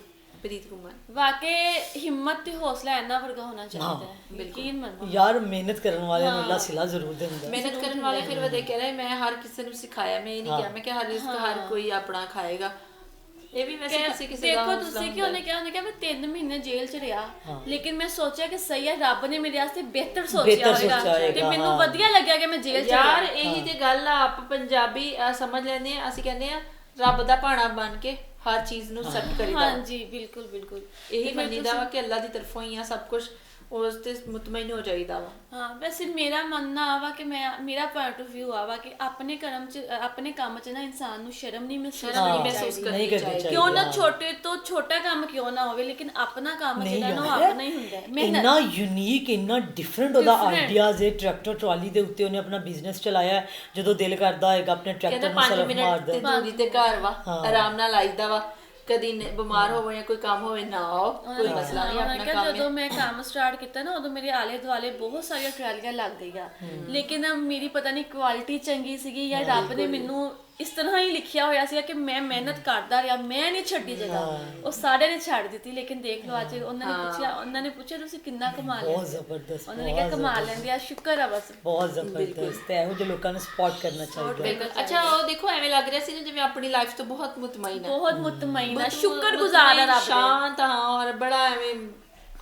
ਪ੍ਰੀਤ ਕੁਮਾਰ ਵਾਕਈ ਹਿੰਮਤ ਤੇ ਹੌਸਲਾ ਇਹਨਾਂ ਵਰਗਾ ਹੋਣਾ ਚਾਹੀਦਾ ਹੈ। ਯਕੀਨ ਮੰਨੋ। ਯਾਰ ਮਿਹਨਤ ਕਰਨ ਵਾਲਿਆਂ ਨੂੰ ਅੱਲਾ ਸਿਲਾ ਜ਼ਰੂਰ ਦਿੰਦਾ ਮਿਹਨਤ ਕਰਨ ਵਾਲੇ ਫਿਰ ਵਧੇ ਕਹਿ ਰਹੇ ਮੈਂ ਹਰ ਕਿਸੇ ਨੂੰ ਸਿਖਾਇਆ ਮੈਂ ਇਹ ਨਹੀਂ ਕਿਹਾ ਮੈਂ ਕਿ ਹਰ ਰਿਸਕ ਹਰ ਕੋਈ ਆਪਣਾ ਖਾਏਗਾ। ਇਹ ਵੀ ਵੈਸੇ ਕਿਸੇ ਕਿਸੇ ਦਾ ਦੇਖੋ ਹੌਸਲਾ ਤੁਸੀਂ ਕਿ ਹੁੰਦਾ ਉਹਨੇ ਕਿਹਾ ਉਹਨੇ ਕਿਹਾ ਮੈਂ 3 ਮਹੀਨੇ ਜੇਲ੍ਹ 'ਚ ਰਿਹਾ। ਲੇਕਿਨ ਮੈਂ ਸੋਚਿਆ ਕਿ ਸਹੀ ਹੈ ਰੱਬ ਨੇ ਮੇਰੇ ਵਾਸਤੇ ਬਿਹਤਰ ਸੋਚਿਆ ਬਿਹਤਰ ਤੇ ਹੋਏਗਾ, ਮੈਨੂੰ ਹਾਂ। ਵਧੀਆ ਲੱਗਿਆ ਕਿ ਮੈਂ ਜੇਲ੍ਹ 'ਚ ਯਾਰ ਰਿਹਾ। ਇਹੀ ਤੇ ਗੱਲ ਆ ਆਪ ਪੰਜਾਬੀ ਅਹ, ਸਮਝ ਲੈਂਦੇ ਆ ਅਸੀਂ ਕਹਿੰਦੇ ਆ ਰੱਬ ਦਾ ਭਾਣਾ ਬਣ ਕੇ ਹਰ ਚੀਜ਼ ਨੂੰ ਸੈੱਟ ਕਰੀਦਾ। ਹਾਂਜੀ ਬਿਲਕੁਲ ਬਿਲਕੁਲ। ਇਹੀ ਮੰਨੀਦਾ ਵਾ ਕਿ ਅੱਲਾ ਦੀ ਤਰਫੋਂ ਹੀ ਆ ਸਭ ਕੁਝ ਉਸ ਤੇ ਮੁਤਮਈਨ ਹੋ ਜਾਈਦਾ ਵਾ ਹਾਂ ਵੈਸੇ ਮੇਰਾ ਮੰਨਣਾ ਆਵਾ ਕਿ ਮੈਂ ਮੇਰਾ ਪੁਆਇੰਟ ਆਫ View ਆਵਾ ਕਿ ਆਪਣੇ ਕਰਮ ਚ ਆਪਣੇ ਕੰਮ ਚ ਨਾ ਇਨਸਾਨ ਨੂੰ ਸ਼ਰਮ ਨਹੀਂ ਮਹਿਸੂਸ ਸ਼ਰਮ ਨਹੀਂ ਕਰਨੀ ਮਹਿਸੂਸ ਚਾਹੀਦੀ। ਕਰਨੀ ਨਹੀਂ ਕਰਨੀ ਚਾਹੀਦੀ ਚਾਹੀਦੀ ਕਿਉਂ ਨਾ ਛੋਟੇ ਤੋਂ ਛੋਟਾ ਕੰਮ ਕਿਉਂ ਨਾ ਹੋਵੇ ਲੇਕਿਨ ਆਪਣਾ ਕੰਮ ਜਿਹੜਾ ਨਾ ਉਹ ਆਪਣਾ ਹੀ ਹੁੰਦਾ ਹੈ ਇੰਨਾ ਯੂਨੀਕ ਇੰਨਾ ਡਿਫਰੈਂਟ ਉਹਦਾ. ਆਈਡੀਆਜ਼ ਹੈ ਟਰੈਕਟਰ ਟਰਾਲੀ ਦੇ ਉੱਤੇ ਉਹਨੇ ਆਪਣਾ ਬਿਜ਼ਨਸ ਚਲਾਇਆ ਹੈ। ਜਦੋਂ ਦਿਲ ਕਰਦਾ ਹੋਏਗਾ ਆਪਣੇ ਟਰੈਕਟਰ ਨੂੰ 5 ਸਰਫ ਮਿੰਟ ਮਾਰਦਾ ਤੇ। ਦੂਰੀ ਤੇ ਘਰ ਵਾ ਆਰਾਮ ਨਾਲ ਆਈਦਾ ਵਾ ਕਦੀ ਨ- ਬਿਮਾਰ ਹੋਵੇ ਜਾਂ ਕੋਈ ਕੰਮ ਹੋਵੇ ਨਾ ਆਓ ਕੋਈ ਮਸਲਾ ਨਹੀਂ ਆਪਣਾ ਕਿਹਾ ਕੰਮ ਹੈ। ਜਦੋਂ ਮੈਂ ਕੰਮ ਸਟਾਰਟ ਕੀਤਾ ਨਾ ਉਦੋਂ ਮੇਰੇ ਆਲੇ ਦੁਆਲੇ ਬਹੁਤ ਸਾਰੀਆਂ ਟਰਾਲੀਆਂ ਲੱਗ ਗਈਆਂ। ਲੇਕਿਨ ਮੇਰੀ ਪਤਾ ਨਹੀਂ ਕੁਆਲਿਟੀ ਚੰਗੀ ਸੀਗੀ ਜਾਂ ਰੱਬ ਨੇ ਮੈਨੂੰ ਇਸ ਤਰ੍ਹਾਂ ਹੀ ਲਿਖਿਆ ਹੋਇਆ ਸੀਗਾ ਕਿ ਮੈਂ ਮਿਹਨਤ ਕਰਦਾ ਰਿਹਾ ਮੈਂ ਨਹੀਂ ਛੱਡੀ ਜਗ੍ਹਾ। ਉਹ ਸਾਰਿਆਂ ਨੇ ਛੱਡ ਦਿੱਤੀ ਲੇਕਿਨ ਦੇਖ ਲਓ ਅੱਜ ਉਹਨਾਂ ਨੇ ਪੁੱਛਿਆ ਉਹਨਾਂ ਨੇ ਪੁੱਛਿਆ ਤੁਸੀਂ ਕਿੰਨਾ ਕਮਾ ਲਿਆ ਬਹੁਤ ਜ਼ਬਰਦਸਤ ਉਹਨਾਂ ਨੇ ਕਿਹਾ ਕਮਾ ਲੈਂਦੇ ਆ ਸ਼ੁਕਰ ਆ ਬਸ। ਬਹੁਤ ਜ਼ਬਰਦਸਤ। ਹੈ ਇਹੋ ਜਿਹੇ ਲੋਕਾਂ ਨੂੰ ਸਪੋਰਟ ਕਰਨਾ ਚਾਹੀਦਾ। ਹੈ। ਬਿਲਕੁਲ ਅੱਛਾ ਉਹ ਦੇਖੋ ਐਵੇਂ ਲੱਗ ਰਿਹਾ ਸੀ ਜਿਵੇਂ ਆਪਣੀ ਲਾਈਫ ਤੋਂ ਬਹੁਤ ਮੁਤਮਈਨ ਹੈ ਬਹੁਤ ਮੁਤਮਈਨ ਆ ਬਹੁਤ ਸ਼ੁਕਰ ਗੁਜ਼ਾਰ ਆ ਰੱਬ ਦਾ। ਸ਼ਾਂਤ ਹਾਂ ਔਰ ਬੜਾ ਐਵੇਂ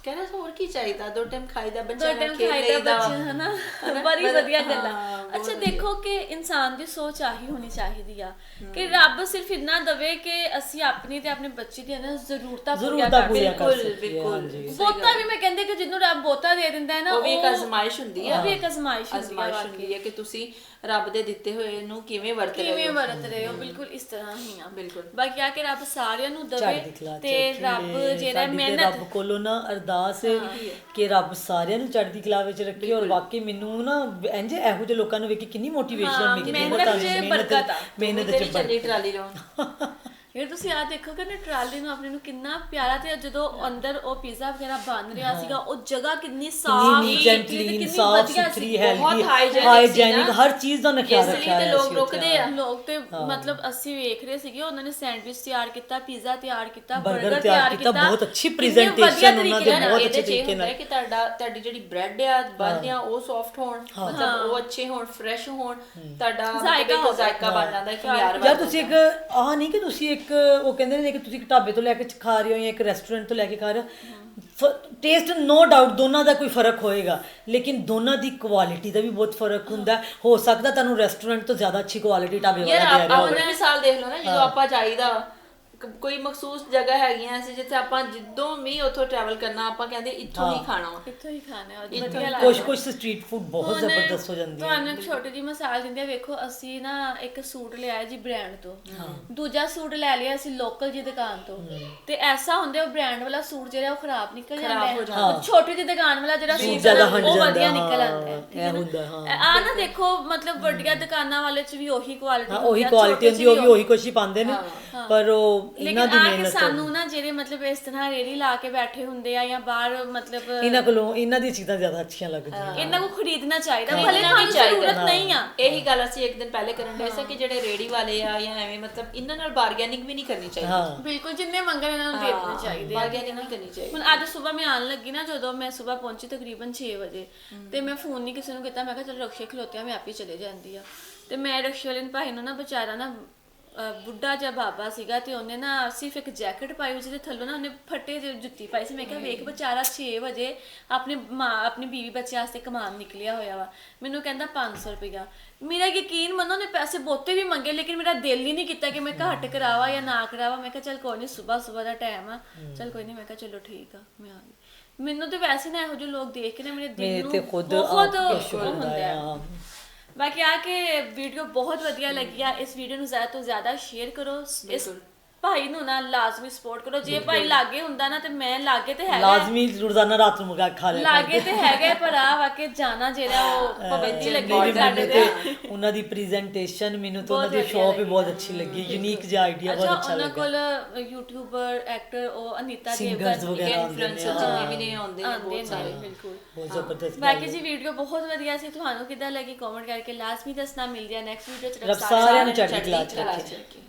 ਕਹਿੰਦਾ ਹੋਰ ਕੀ ਚਾਹੀਦਾ? ਦੋ ਟਾਈਮ ਖਾਈਦਾ ਦੋ ਟਾਈਮ ਨਾਲ ਖੇਡ ਲਈਦਾ। ਬੱਚੇ ਹਨਾ? ਬੜੀ ਵਧੀਆ ਗੱਲਾਂ। ਅੱਛਾ ਦੇਖੋ ਕਿ ਇਨਸਾਨ ਦੀ ਸੋਚ ਆਹੀ ਹੋਣੀ ਚਾਹੀਦੀ ਆ ਕਿ ਰੱਬ ਸਿਰਫ ਇੰਨਾ ਦਵੇ ਕਿ ਅਸੀਂ ਆਪਣੀ ਤੇ ਆਪਣੇ ਬੱਚੇ ਦੀਆਂ ਨਾ ਜ਼ਰੂਰਤਾਂ ਪੂਰੀਆਂ ਕਰ ਬਿਲਕੁਲ, ਬਿਲਕੁਲ। ਬੋਤਾ ਵੀ ਮੈਂ ਕਹਿੰਦੇ ਕਿ ਜਿੰਨੂੰ ਰੱਬ ਬੋਤਾ ਦੇ ਦਿੰਦਾ ਹੈ ਨਾ ਉਹ ਵੀ ਇੱਕ ਅਜ਼ਮਾਇਸ਼ ਹੁੰਦੀ ਹੈ ਉਹ ਵੀ ਇੱਕ ਅਜ਼ਮਾਇਸ਼ ਹੁੰਦੀ ਹੈ ਅਜ਼ਮਾਇਸ਼ ਹੁੰਦੀ ਹੈ ਕਿ ਤੁਸੀਂ ਰੱਬ ਦੇ ਦਿੱਤੇ ਹੋਏ ਨੂੰ ਕਿਵੇਂ ਵਰਤ ਰਹੇ ਕਿਵੇਂ ਹੋ। ਵਰਤ ਰਹੇ ਹੋ ਬਿਲਕੁਲ ਇਸ ਤਰ੍ਹਾਂ ਹੀ ਆ। ਬਿਲਕੁਲ। ਬਾਕੀ ਆ ਕਿ ਰੱਬ ਸਾਰਿਆਂ ਨੂੰ ਦਵੇ ਤੇ ਰੱਬ। ਜਿਹੜਾ ਮਿਹਨਤ ਰੱਬ ਕੋਲੋਂ ਨਾ ਅਰਦਾਸ ਹੈ। ਕਿ ਰੱਬ ਸਾਰਿਆਂ ਨੂੰ ਚੜ੍ਹਦੀ ਕਲਾ ਵਿੱਚ ਰੱਖੇ ਔਰ ਵਾਕਈ ਮੈਨੂੰ ਨਾ ਇੰਜ ਇਹੋ ਜਿਹੇ ਲੋਕਾਂ ਨੂੰ ਵੇਖ ਕੇ ਕਿੰਨੀ ਮੋਟੀਵੇਸ਼ਨ ਹਾਂ, ਮਿਲਦੀ ਮਿਹਨਤ ਬਹੁਤ ਚ ਬਰਕਤ ਆ। ਮਿਹਨਤ ਤੇਰੀ ਚ ਚੱਲੀ ਬਰਕਤ ਇਹ ਤੁਸੀਂ ਆ ਦੇਖੋ ਕਿ ਨਾ ਟਰਾਲੀ ਨੂੰ ਆਪਣੇ ਨੂੰ ਕਿੰਨਾ ਪਿਆਰਾ ਤੇ ਜਦੋਂ ਅੰਦਰ ਉਹ ਪੀਜ਼ਾ ਵਗੈਰਾ ਬਣ ਰਿਹਾ ਸੀਗਾ ਉਹ ਜਗ੍ਹਾ ਕਿੰਨੀ ਸਾਫ਼ ਨੀਟ ਐਂਡ ਕਲੀਨ ਕਿੰਨੀ ਸਾਫ਼। ਸੁਥਰੀ ਬਹੁਤ ਹੈਲਦੀ ਹਾਈਜੈਨਿਕ। ਹਰ ਚੀਜ਼ ਦਾ ਖਿਆਲ ਇਸ ਲਈ ਰੱਖਿਆ ਤੇ ਹੋਇਆ ਲੋਕ। ਰੁਕਦੇ ਆ ਲੋਕ ਤੇ ਮਤਲਬ ਅਸੀਂ ਵੇਖ ਰਹੇ ਸੀਗੇ ਉਹਨਾਂ ਨੇ ਸੈਂਡਵਿਚ ਤਿਆਰ ਕੀਤਾ ਪੀਜ਼ਾ ਤਿਆਰ ਕੀਤਾ 버ਗਰ ਤਿਆਰ ਕੀਤਾ, ਬਹੁਤ ਅੱਛੀ ਵਧੀਆ ਉਹਨਾਂ ਦੇ ਬਹੁਤ ਅੱਛੇ ਤਰੀਕੇ ਹੈ ਨਾਲ। ਕਿ ਤੁਹਾਡਾ ਤੁਹਾਡੀ ਜਿਹੜੀ ਬ੍ਰੈਡ ਆ ਬਣ ਆ ਉਹ ਸੌਫਟ ਹੋਣ ਮਤਲਬ ਉਹ ਅੱਛੇ ਹੋਣ ਫਰੈਸ਼ ਹੋਣ ਤੁਹਾਡਾ ਜ਼ਾਇਕਾ ਇੱਕ ਹੋ ਜ਼ਾਇਕਾ ਬਣ ਜਾਂਦਾ ਹੈ। ਕਿ ਯਾਰ ਤੁਸੀਂ ਇੱਕ ਆਹ ਨਹੀਂ ਕਿ ਤੁਸੀਂ ਇੱਕ ਉਹ ਕਹਿੰਦੇ ਨੇ ਕਿ ਤੁਸੀਂ ਇੱਕ ਢਾਬੇ ਤੋਂ ਲੈ ਕੇ ਖਾ ਰਹੇ ਹੋ ਜਾਂ ਇੱਕ ਰੈਸਟੋਰੈਂਟ ਤੋਂ ਲੈ ਕੇ ਖਾ ਰਹੇ ਹੋ। ਟੇਸਟ ਨੋ ਡਾਊਟ ਦੋਨਾਂ ਦਾ ਕੋਈ ਫ਼ਰਕ ਹੋਏਗਾ ਲੇਕਿਨ ਦੋਨਾਂ ਦੀ ਕੁਆਲਿਟੀ ਦਾ ਵੀ ਬਹੁਤ ਫ਼ਰਕ ਹੁੰਦਾ। ਹੈ। ਸਕਦਾ ਤੁਹਾਨੂੰ ਰੈਸਟੋਰੈਂਟ ਤੋਂ ਜ਼ਿਆਦਾ ਅੱਛੀ ਕੁਆਲਿਟੀ ਢਾਬੇ ਵਾਲਾ ਯਾਰ ਦੇ ਰਿਹਾ ਹੋਵੇ। ਆਪਣੀ ਮਿਸਾਲ ਦੇਖ ਲਓ ਨਾ ਜਦੋਂ ਆਪਾਂ ਕ- ਕੋਈ ਮਖਸੂਸ ਜਗ੍ਹਾ ਹੈਗੀਆਂ ਸੀ ਜਿੱਥੇ ਆਪਾਂ ਜਿੱਦੋਂ ਵੀ ਉੱਥੋਂ ਟਰੈਵਲ ਕਰਨਾ ਆਪਾਂ ਕਹਿੰਦੇ ਇੱਥੋਂ ਹੀ ਖਾਣਾ ਵਾ। ਇੱਥੋਂ ਹੀ ਖਾਣਾ ਹੈ ਵਧੀਆ ਲੱਗਦਾ। ਕੁਝ ਕੁਝ ਸਟਰੀਟ ਫੂਡ ਬਹੁਤ ਜ਼ਬਰਦਸਤ ਹੋ ਜਾਂਦੀ ਹੈ ਤੁਹਾਨੂੰ ਇੱਕ ਛੋਟੀ ਜਿਹੀ ਮਿਸਾਲ ਦਿੰਦੇ ਆ ਵੇਖੋ ਅਸੀਂ ਨਾ ਇੱਕ ਸੂਟ ਲਿਆ ਜੀ ਬ੍ਰਾਂਡ ਤੋਂ। ਦੂਜਾ ਸੂਟ ਲੈ ਲਿਆ ਅਸੀਂ ਲੋਕਲ ਜੀ ਦੁਕਾਨ ਤੋਂ। ਤੇ ਐਸਾ ਹੁੰਦਾ ਉਹ ਬ੍ਰਾਂਡ ਵਾਲਾ ਸੂਟ ਜਿਹੜਾ ਉਹ ਖਰਾਬ ਨਿਕਲ ਜਾਂਦਾ ਹੈ। ਉਹ ਛੋਟੀ ਜਿਹੀ ਦੁਕਾਨ ਵਾਲਾ ਜਿਹੜਾ ਸੂਟ ਜ਼ਿਆਦਾ ਹੈ, ਹੰਡ ਉਹ ਜਾਂਦਾ, ਵਧੀਆ ਨਿਕਲ ਆਉਂਦਾ ਹੈ। ਠੀਕ ਹੈ ਇਹ? ਹੁੰਦਾ, ਹਾਂ। ਆ ਨਾ ਦੇਖੋ ਮਤਲਬ ਵੱਡੀਆਂ ਦੁਕਾਨਾਂ ਵਾਲੇ ਚ ਵੀ ਉਹੀ ਕੁਆਲਿਟੀ ਹਾਂ ਉਹੀ ਕੁਆਲਿਟੀ ਹੁੰਦੀ ਉਹ ਵੀ ਉਹੀ ਕੁਛ ਹੀ ਪਾਉਂਦੇ ਨੇ। ਪਰ ਉਹ ਇਹਨਾਂ ਦੀ ਆ ਮਿਹਨਤ। ਸਾਨੂੰ ਨਾ ਜਿਹੜੇ ਮਤਲਬ ਇਸ ਤਰ੍ਹਾਂ ਰੇੜੀ ਲਾ ਕੇ ਬੈਠੇ ਹੁੰਦੇ ਆ ਜਾਂ ਬਾਹਰ ਮਤਲਬ ਇਹਨਾਂ ਕੋਲੋਂ ਇਹਨਾਂ ਦੀਆਂ ਚੀਜ਼ਾਂ ਜ਼ਿਆਦਾ ਅੱਛੀਆਂ ਲੱਗਦੀਆਂ ਇਹਨਾਂ ਨੂੰ ਖਰੀਦਣਾ ਚਾਹੀਦਾ ਭਲੇ ਤੁਹਾਨੂੰ। ਜ਼ਰੂਰਤ ਨਹੀਂ ਆ। ਇਹੀ ਗੱਲ ਅਸੀਂ ਇੱਕ ਦਿਨ ਪਹਿਲੇ ਕਰਨ ਦੇ ਸੀ ਕਿ ਜਿਹੜੇ ਰੇੜੀ ਵਾਲੇ ਆ ਜਾਂ ਐਵੇਂ ਮਤਲਬ ਇਹਨਾਂ ਨਾਲ ਬਾਰਗੇਨਿੰਗ ਵੀ ਨਹੀਂ ਕਰਨੀ ਚਾਹੀਦੀ। ਹਾਂ। ਬਿਲਕੁਲ ਜਿੰਨੇ ਮੰਗਣ ਇਹਨਾਂ ਨੂੰ ਦੇ ਦੇਣੇ ਚਾਹੀਦੇ ਆ। ਬਾਰਗੇਨਿੰਗ ਨਹੀਂ ਕਰਨੀ ਚਾਹੀਦੀ। ਹੁਣ ਅੱਜ ਸਵੇਰ ਮੈਂ ਆਣ ਲੱਗੀ ਨਾ ਜਦੋਂ ਮੈਂ ਸਵੇਰ ਪਹੁੰਚੀ ਤਕਰੀਬਨ 6 ਵਜੇ ਤੇ ਮੈਂ ਫੋਨ ਨਹੀਂ ਕਿਸੇ ਨੂੰ ਕੀਤਾ ਮੈਂ ਕਿਹਾ ਚਲ ਰਕਸ਼ੇ ਖਲੋਤਿਆਂ ਮੈਂ ਆਪੇ ਚਲੇ ਜਾਂਦੀ ਆ। ਤੇ ਮੈਂ ਰਕਸ਼ੇ ਵਾਲੇ ਨੂੰ ਭਾਈ ਨੂੰ ਨਾ ਵਿਚਾਰਾ ਨਾ ਅਹ ਬੁੱਢਾ ਜਿਹਾ ਬਾਬਾ ਸੀਗਾ ਤੇ ਉਹਨੇ ਨਾ ਸਿਰਫ ਇੱਕ ਜੈਕਟ ਪਾਈ ਹੋਈ ਸੀ ਤੇ ਥੱਲੋਂ ਨਾ ਉਹਨੇ ਫੱਟੇ ਜਿਹੀ ਜੁੱਤੀ ਪਾਈ ਸੀ। ਮੈਂ ਕਿਹਾ ਵੇਖ ਵਿਚਾਰਾ 6 ਵਜੇ ਆਪਣੇ ਮਾਂ ਆਪਣੀ ਬੀਵੀ ਬੱਚੇ ਵਾਸਤੇ ਕਮਾਨ ਨਿਕਲਿਆ ਹੋਇਆ ਵਾ। ਮੈਨੂੰ ਕਹਿੰਦਾ 500 ਰੁਪਇਆ ਮੇਰਾ ਯਕੀਨ ਮੰਨੋ ਨੇ ਪੈਸੇ ਬਹੁਤੇ ਵੀ ਮੰਗੇ ਲੇਕਿਨ ਮੇਰਾ ਦਿਲ ਹੀ ਨਹੀਂ ਕੀਤਾ ਕਿ ਮੈਂ ਘੱਟ ਕਰਾਵਾ ਜਾਂ ਨਾ ਕਰਾਵਾ। ਮੈਂ ਕਿਹਾ ਚਲ ਕੋਈ ਨਹੀਂ ਸਵੇਰ ਸਵੇਰ ਦਾ ਟਾਈਮ ਆ। ਚਲ ਕੋਈ ਨਹੀਂ ਮੈਂ ਕਿਹਾ ਚਲੋ ਠੀਕ ਆ ਮੈਂ ਆ ਗਈ। ਮੈਨੂੰ ਤੇ ਵੈਸੇ ਨਾ ਇਹੋ ਜਿਹੇ ਲੋਕ ਦੇਖ ਕੇ ਨਾ ਮੇਰੇ ਦਿਲ ਮੇਰੇ ਨੂੰ ਤੇ ਖੁਦ ਬਹੁਤ ਆਪ ਉਹ ਹੁੰਦਾ ਹੈ ਹਾਂ। ਬਾਕੀ ਆ ਕਿ ਵੀਡੀਓ ਬਹੁਤ ਵਧੀਆ ਲੱਗੀ ਆ ਇਸ ਵੀਡੀਓ ਨੂੰ ਜ਼ਿਆਦਾ ਤੋਂ ਜ਼ਿਆਦਾ ਸ਼ੇਅਰ ਕਰੋ। ਇਸ ਭਾਈ ਨੂੰ ਨਾ ਲਾਜ਼ਮੀ ਸਪੋਰਟ ਕਰੋ। ਜੇ ਭਾਈ ਲਾਗੇ ਹੁੰਦਾ ਨਾ ਤੇ ਮੈਂ ਲਾਗੇ ਤੇ ਹੈਗਾ। ਲਾਜ਼ਮੀ ਰੋਜ਼ਾਨਾ ਰਾਤ ਨੂੰ ਮੁਗਾ ਖਾ ਲਿਆ ਲਾਗੇ ਤੇ ਹੈਗਾ ਪਰ ਆ ਵਾ ਕੇ ਜਾਣਾ ਜਿਹੜਾ ਉਹ ਪਾਬੰਦੀ ਲੱਗੀ ਸਾਡੇ ਤੇ ਉਹਨਾਂ ਦੀ ਪ੍ਰੈਜੈਂਟੇਸ਼ਨ ਮੈਨੂੰ ਤਾਂ ਉਹਨਾਂ ਦੀ ਸ਼ੋਪ ਹੀ ਬਹੁਤ ਅੱਛੀ ਲੱਗੀ। ਯੂਨੀਕ ਜਿਹਾ ਆਈਡੀਆ ਅੱਛਾ ਬਹੁਤ ਅੱਛਾ ਉਹਨਾਂ ਲੱਗਾ। ਕੋਲ ਯੂਟਿਊਬਰ ਐਕਟਰ ਉਹ ਅਨੀਤਾ ਦੇਵਗਨ ਇਨਫਲੂਐਂਸਰ ਜਿੰਨੇ ਵੀ ਨੇ ਆਉਂਦੇ ਨੇ ਬਹੁਤ ਸਾਰੇ। ਬਿਲਕੁਲ। ਬਹੁਤ ਜ਼ਬਰਦਸਤ ਬਾਕੀ ਜੀ ਵੀਡੀਓ ਬਹੁਤ ਵਧੀਆ ਸੀ। ਤੁਹਾਨੂੰ ਕਿੱਦਾਂ ਲੱਗੀ? ਕਮੈਂਟ ਕਰਕੇ ਲਾਜ਼ਮੀ ਦੱਸਣਾ। ਮਿਲ ਗਿਆ ਨੈਕਸਟ ਵੀਡੀਓ ਚ। ਰੱਬ ਸਾਰਿਆਂ ਨੂੰ ਚੜ੍ਹਦੀ ਕਲਾ ਚ ਰੱਖੇ।